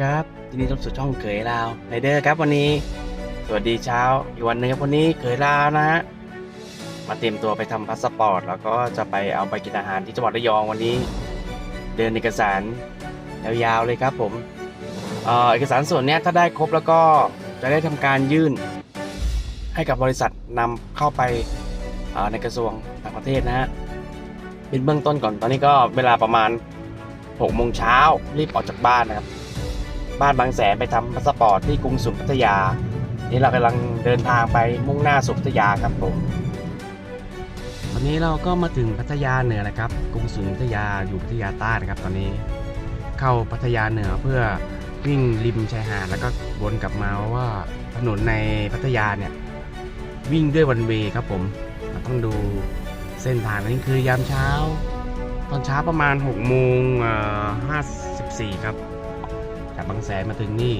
ครับยินดีต้อนรับสู่ช่องเขยลาวไรเดอร์ครับวันนี้ สวัสดีเช้าอีกวันหนึ่งครับวันนี้เขยลาวนะฮะมาเตรียมตัวไปทำพาสปอร์ต แล้วก็จะไปเอาไปกินอาหารที่จังหวัดระยองวันนี้ เดินเอกสารยาวๆเลยครับผมเอ่อเอกสารส่วนนี้ถ้าได้ครบแล้วก็จะได้ทำการยื่น ให้กับบริษัทนำเข้าไปในกระทรวงต่างประเทศนะฮะเป็นเบื้องต้นก่อนตอนนี้ก็เวลาประมาณ6โมงเช้ารีบออกจากบ้านนะครับ บ้านบางแสนไปทำพาสปอร์ตที่กรุงศรีพัทยา นี่เรากำลังเดินทางไปมุ่งหน้าสู่พัทยาครับผมตอนนี้เราก็มาถึงพัทยาเหนือนะครับ กรุงศรีพัทยาอยู่พัทยาใต้นะครับ ตอนนี้เข้าพัทยาเหนือเพื่อวิ่งริมชายหาดแล้วก็วนกลับมาเพราะว่าถนนในพัทยาเนี่ยวิ่งด้วยวันเวย์ครับผมเราต้องดูเส้นทางนี่คือยามเช้า ตอนเช้าประมาณ6โมงห้าสิบสี่ครับ จากบางแสนมาถึงนี่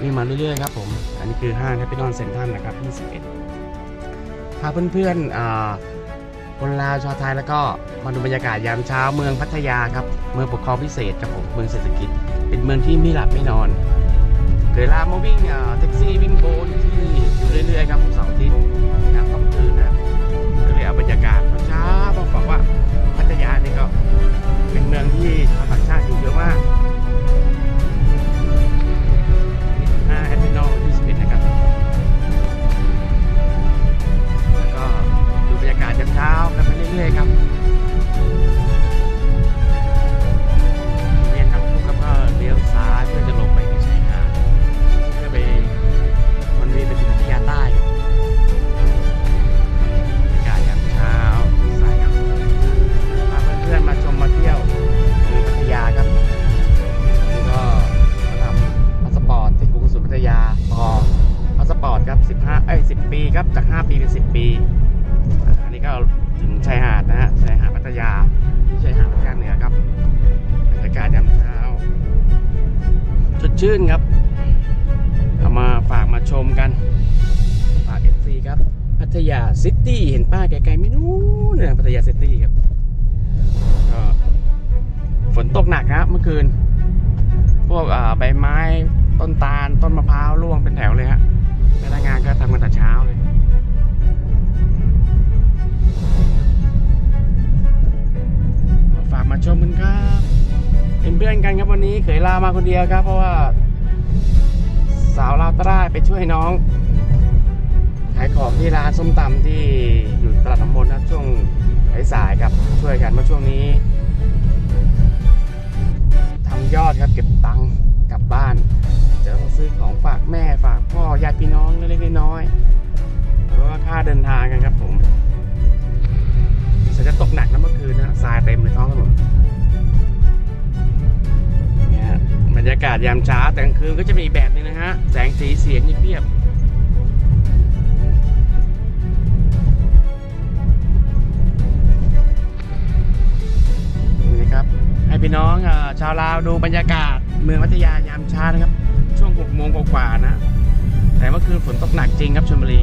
วิ่งมาเรื่อยๆครับผม อันนี้คือห้างแฮปปี้นอนเซ็นทรัลนะครับ21พาเพื่อนๆคนลาวชาวไทยแล้วก็มาดูบรรยากาศยามเช้าเมืองพัทยาครับ เมืองปกครองพิเศษครับผม เมืองเศรษฐกิจ เป็นเมืองที่ไม่หลับไม่นอนเคยลามาวิ่งแท็ก 15เอ้ย10 ปีครับจาก 5 ปีเป็น 10 ปี อันนี้ก็ถึงชายหาดนะฮะชายหาดพัทยาที่ชายหาดพัทยาเหนือครับบรรยากาศยามเช้าสดชื่นครับ เอามาฝากมาชมกันฝาก FC ครับ พัทยาซิตี้เห็นป้าไกลๆไม่นู้นนะพัทยาซิตี้ครับก็ฝนตกหนักครับเมื่อคืน พวกใบไม้ต้นตาล ต้นมะพร้าวร่วงเป็นแถวเลยฮะ พนักงานก็ทำกันแต่เช้าเลยฝากมาชมกันครับเป็นเพื่อนกันครับวันนี้เคยลามาคนเดียวครับ เพราะว่า สาวลาวใต้ไปช่วยน้อง ขายของที่ร้านส้มตำที่อยู่ตลาดน้ำมนต์นะช่วงสายๆครับช่วยกันเมื่อช่วงนี้ทำยอดครับเก็บตังค์ บ้าน จะต้องซื้อของฝากแม่ฝากพ่อญาติพี่น้องเล็กๆน้อยๆแล้วก็ค่าเดินทางกันครับผมจะตกหนักนะเมื่อคืนนะทรายเต็มเลยท้องถนนเนี่ยฮะบรรยากาศยามเช้าแต่กลางคืนก็จะมีแบบนึงนะฮะ แสงสีเสียงนี่เพียบนี่ครับ ให้พี่น้องชาวลาวดูบรรยากาศ เมืองพัทยายามเช้านะครับ ช่วง6โมงกว่าๆนะ แต่เมื่อคืนฝนตกหนักจริงครับชลบุรี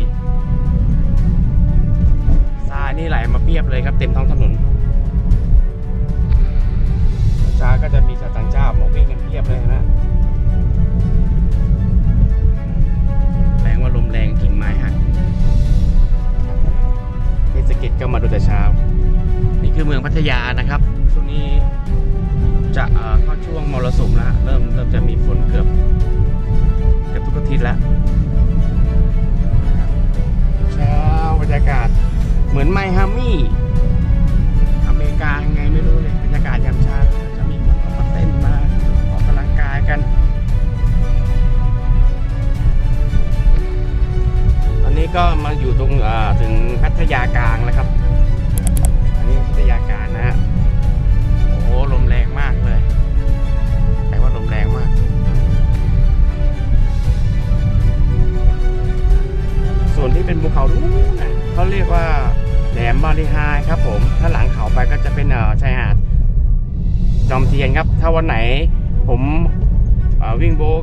ทรายนี่ไหลมาเพียบเลยครับเต็มท้องถนนเช้าก็จะมีชาวต่างชาติมาวิ่งกันเพียบเลยนะแรงว่าลมแรงกิ่งไม้หักเทศกิจก็มาดูแต่เช้า นี่คือเมืองพัทยานะครับช่วงนี้ จะเข้าช่วงมรสุมแล้วเริ่มเริ่มจะ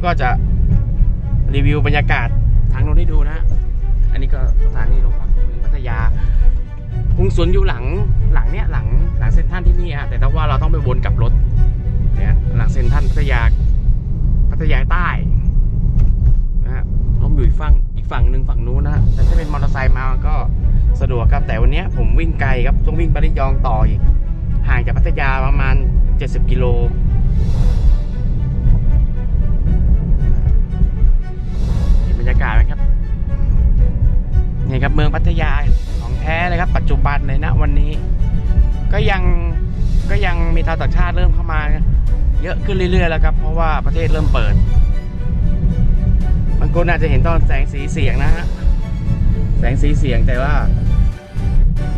ก็จะรีวิวบรรยากาศทางโน้นให้ดูนะฮะอันนี้ก็สถานีโรงพักเมืองพัทยากรุงศวนอยู่หลังหลังเนี้ยหลังหลังเซ็นทรัลที่นี่ฮะแต่ถ้าว่าเราต้องไปวนกลับรถเนี่ยหลังเซ็นทรัลพัทยาพัทยาใต้นะฮะล้มอยู่อีกฝั่งอีกฝั่งหนึ่งฝั่งนู้นนะฮะแต่ถ้าเป็นมอเตอร์ไซค์มาก็สะดวกครับแต่วันเนี้ยผมวิ่งไกลครับต้องวิ่งไประยองต่ออีกห่างจากพัทยาประมาณ 70 กิโล รรยากาศไหมครับ นี่ครับเมืองพัทยาของแท้เลยครับ ปัจจุบันเลยนะวันนี้ ก็ยังก็ยังมีชาวต่างชาติเริ่มเข้ามา เยอะขึ้นเรื่อยๆแล้วครับ เพราะว่าประเทศเริ่มเปิดบางคนอาจจะเห็นตอนแสงสีเสียงนะฮะแสงสีเสียงแต่ว่า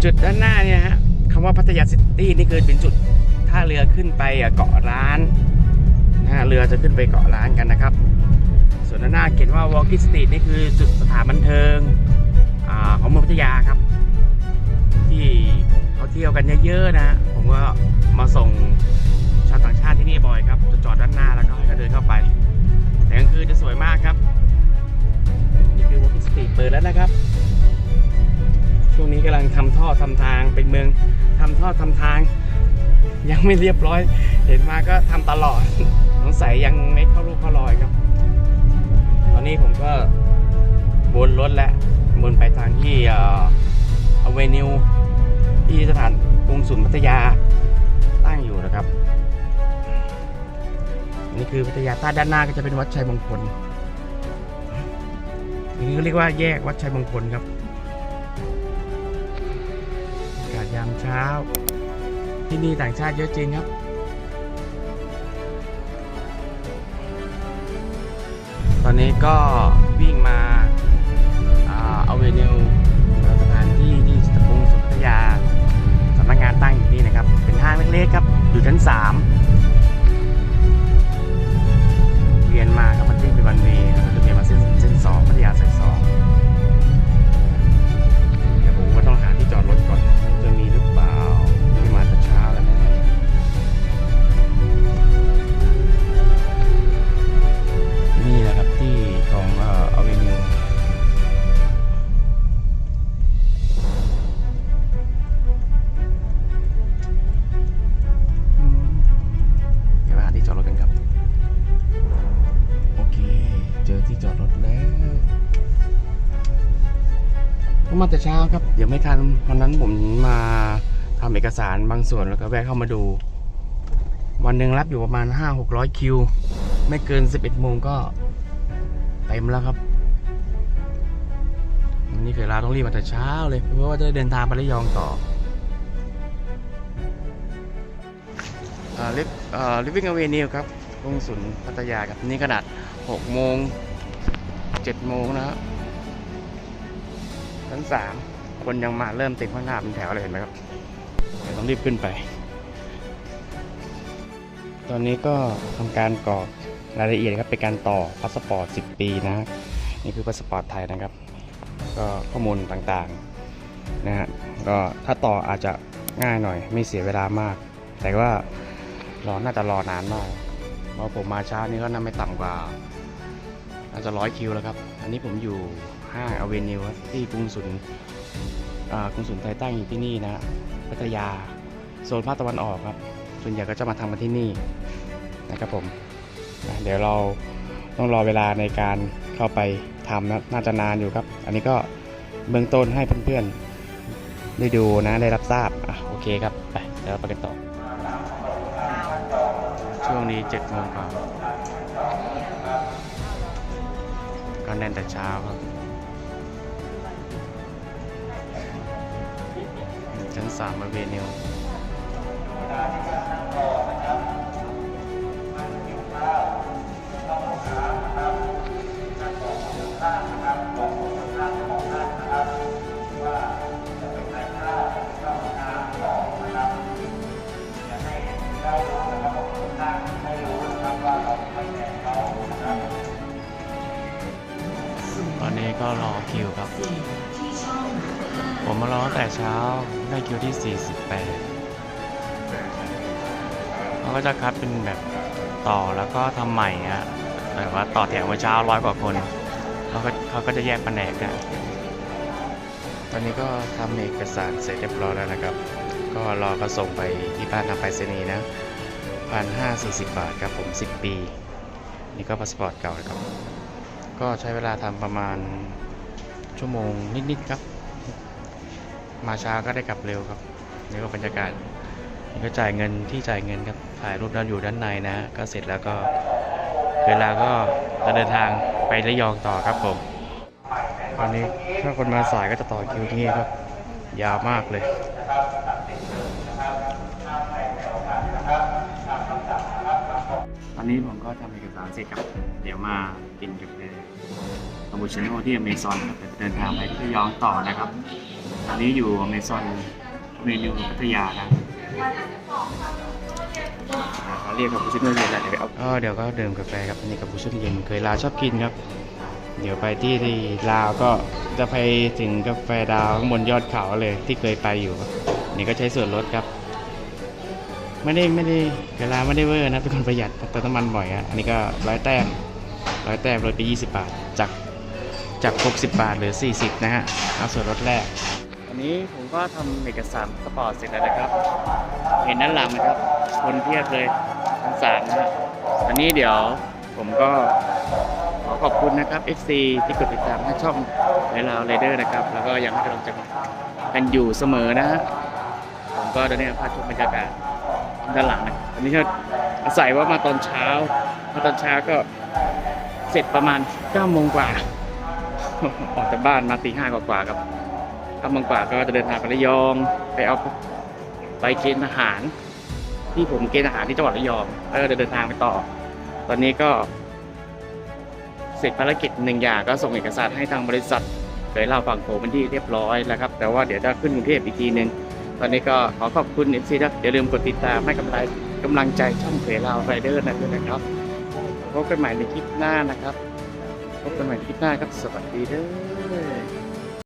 จุดด้านหน้าเนี่ยฮะคำว่าพัทยาซิตี้นี่คือเป็นจุดท่าเรือขึ้นไปเกาะร้านนะเรือจะขึ้นไปเกาะร้านกันนะครับ วนด้านหน้าเขียนว่า Walking Street นี่คือจุดสถานบันเทิงอของเมืองพัทยาครับ ที่เขาเที่ยวกันเยอะๆนะ ผมก็มาส่งชาวต่างชาติที่นี่บ่อยครับจะจอดด้านหน้าแล้วก็ให้เขาเดินเข้าไป แต่กลางคืนจะสวยมากครับ นี่คือ Walking Street เปิดแล้วนะครับ ช่วงนี้กำลังทำท่อทำทางเป็นเมืองทำท่อทำทาง ยังไม่เรียบร้อย เห็นมาก็ทำตลอดสงสัยยังไม่เข้ารูปเข้ารอยครับ อนนี้ผมก็บนรถแล้วบนไปทางที่เอเวนิวที่สถานกรุงศุลพัทยาตั้งอยู่นะครับ นี่คือพัทยาใต้ด้านหน้าก็จะเป็นวัดชัยมงคลนี่ก็เรียกว่าแยกวัดชัยมงคลครับอากาศยามเช้า ที่นี่ต่างชาติเยอะจริงครับ ตอนนี้ก็วิ่งมาเอาเวนิวสถานที่ที่กรุงสุพัทยาสำนักงานตั้งอยู่นี่นะครับ เป็นห้างเล็กๆครับ อยู่ชั้นสามเวียนมาครับมันที่เป็นวันเวย์ มาแต่เช้าครับ เดี๋ยวไม่ทันวันนั้นผมมาทำเอกสารบางส่วนแล้วก็แวะเข้ามาดู วันหนึ่งรับอยู่ประมาณ 5-600 คิว ไม่เกิน 11 โมงก็เต็มแล้วครับวันนี้เคยลาต้องรีบมาแต่เช้าเลย เพราะว่าจะได้เดินทางไประยองต่ออ่าลิฟอ่าลิฟวิ่งอเวนิวครับกรุงศุลพัทยาครับ นี่ขนาด 6 โมง 7 โมงนะครับ ชั้น3คนยังมาเริ่มต็มข้างหน้าเป็นแถวเลยเห็นไหมครับเดี๋ยวต้องรีบขึ้นไป ตอนนี้ก็ทำการกรอกรายละเอียดครับเป็นการต่อพาสปอร์ต 10 ปีนะนี่คือพาสปอร์ตไทยนะครับ ก็ข้อมูลต่างๆนะฮะก็ถ้าต่ออาจจะง่ายหน่อย ไม่เสียเวลามาก แต่ว่ารอน่าจะรอนานมากพราะผมมาช้านี่ก็น่าไม่ต่ำกว่าน่าจะร้อยคิวแล้วครับ อันนี้ผมอยู่ ห้างอเวนิวที่กรุงศุลอ่ากรุงศุลไทยตั้งอยู่ที่นี่นะฮะพัทยาโซนภาคตะวันออกครับส่วนใหญ่ก็จะมาทำกันที่นี่นะครับผมนะเดี๋ยวเราต้องรอเวลาในการเข้าไปทำนะน่าจะนานอยู่ครับ อันนี้ก็เบื้องต้นให้เพื่อนๆได้ดูนะได้รับทราบอะโอเคครับไปเดี๋ยวเราไปกันต่อ ช่วงนี้7จ็ดโมงกว่าก็แน่นแต่เช้าครับ นสามมาเวนิวตอนนี้ก็รอคิวครับ ผมมารอตั้งแต่เช้าได้คิวที่ 48เขาก็จะคัดเป็นแบบต่อแล้วก็ทำใหม่ฮะแบบว่าต่อแถวเมื่อเช้าร้อยกว่าคนเขาก็เขาก็จะแยกแผนกนะตอนนี้ก็ทำเอกสารเสร็จเรียบร้อยแล้วนะครับ ก็รอเขาส่งไปที่บ้านทางไปรษณีย์นะพันห้าสี่สิบบาทครับผมสิบปี นี่ก็พาสปอร์ตเก่านะครับ ก็ใช้เวลาทำประมาณ ชั่วโมงนิดๆครับ มาช้าก็ได้กลับเร็วครับ นี่ก็บรรยากาศนี่ก็จ่ายเงินที่จ่ายเงินครับ ถ่ายรูปด้านอยู่ด้านในนะ ก็เสร็จแล้วก็เวลาก็จะเดินทางไประยองต่อครับผมตอนนี้ถ้าคนมาสายก็จะต่อคิวที่นี่ครับ ยาวมากเลยตอนนี้ผมก็ทำเอกสารเสร็จครับ เดี๋ยวมากินกาแฟคาปูชิโน่ที่อเมซอนครับเดินทางไประยองต่อนะครับ ตอนนี้อยู่อเมซอนเมนูพัทยานะเขาเรียกคาปูชิโน่เย็นแหละเดี๋ยวไปเอาเดี๋ยวก็ดื่มกาแฟครับอันนี้คาปูชิโน่เย็นเคยลาวชอบกินครับ เดี๋ยวไปที่ที่ลาวก็จะไปถึงกาแฟดาวข้างบนยอดเขาเลยที่เคยไปอยู่ครับนี่ก็ใช้ส่วนลดครับ ไม่ได้ไม่ได้เวลาไม่ได้เวอร์นะเป็นคนประหยัดเติมน้ำมันบ่อยอะอันนี้ก็ร้อยแต้มร้อยแต้มลดไป 20 บาทจาก จาก 60 บาทเหลือ 40 นะฮะ เอาส่วนลดแรก อันนี้ผมก็ทำเอกสารสปอร์ตเสร็จแล้วนะครับ เห็นด้านหลังไหมครับ คนเพียบเลยทั้งสามนะฮะ อันนี้เดี๋ยวผมก็ขอขอบคุณนะครับ FC ที่กดติดตามให้ช่องไลลาวไรเดอร์นะครับ แล้วก็ยังให้กำลังใจกันอยู่เสมอนะฮะ ผมก็ตอนนี้พาชมบรรยากาศด้านหลังนะอันนี้ก็อาศัยว่ามาตอนเช้า มาตอนเช้าก็เสร็จประมาณ9โมงกว่า ออกจากบ้านมาตีห้ากว่าๆครับ9โมงกว่าก็จะเดินทางไประยอง ไปเอาไปเกณฑ์ทหาร ที่ผมเกณฑ์ทหารที่จังหวัดระยองแล้วก็จะเดินทางไปต่อ ตอนนี้ก็ เสร็จภารกิจหนึ่งอย่างก็ส่งเอกสารให้ทางบริษัทเคยเล่าฝั่งโขเป็นที่เรียบร้อยแล้วครับ แต่ว่าเดี๋ยวจะขึ้นกรุงเทพอีกทีหนึ่งตอนนี้ก็ขอขอบคุณเอฟซีนะอย่าลืมกดติดตามให้กำลังกำลังใจช่องเคยเล่าไรเดอร์นะด้วยนะครับพบกันใหม่ในคลิปหน้านะครับ พบกันใหม่คลิปหน้าครับ สวัสดีเด้อ